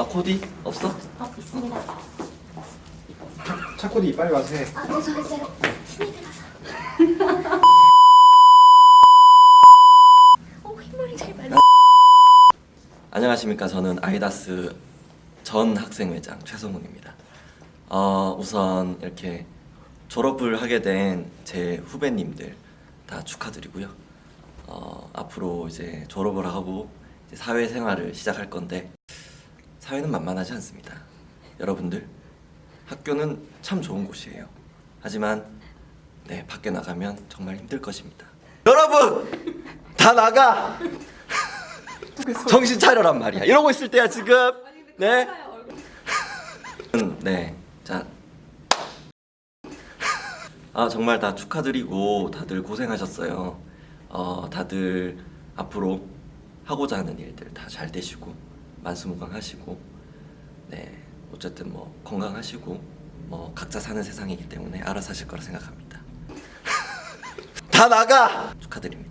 아 코디 없어? 어, 있습니다. 차코디 빨리 와서 해. 아, 네, 저 이제 신이 들어서. 어, 흰머리 잘 말려. 안녕하십니까 저는 아이다스 전 학생회장 최성훈입니다. 어, 우선 이렇게 졸업을 하게 된 제 후배님들 다 축하드리고요. 어, 앞으로 이제 졸업을 하고 이제 사회생활을 시작할 건데 사회는 만만하지 않습니다. 여러분들 학교는 참 좋은 곳이에요. 하지만 네 밖에 나가면 정말 힘들 것입니다. 여러분 다 나가. 정신 차려란 말이야. 이러고 있을 때야 지금. 네. 음, 네. 자. 아 정말 다 축하드리고 다들 고생하셨어요. 어 다들 앞으로 하고자 하는 일들 다 잘 되시고 만수무강하시고 네 어쨌든 뭐 건강하시고 뭐 각자 사는 세상이기 때문에 알아서 하실 거라 생각합니다. 다 나가 축하드립니다.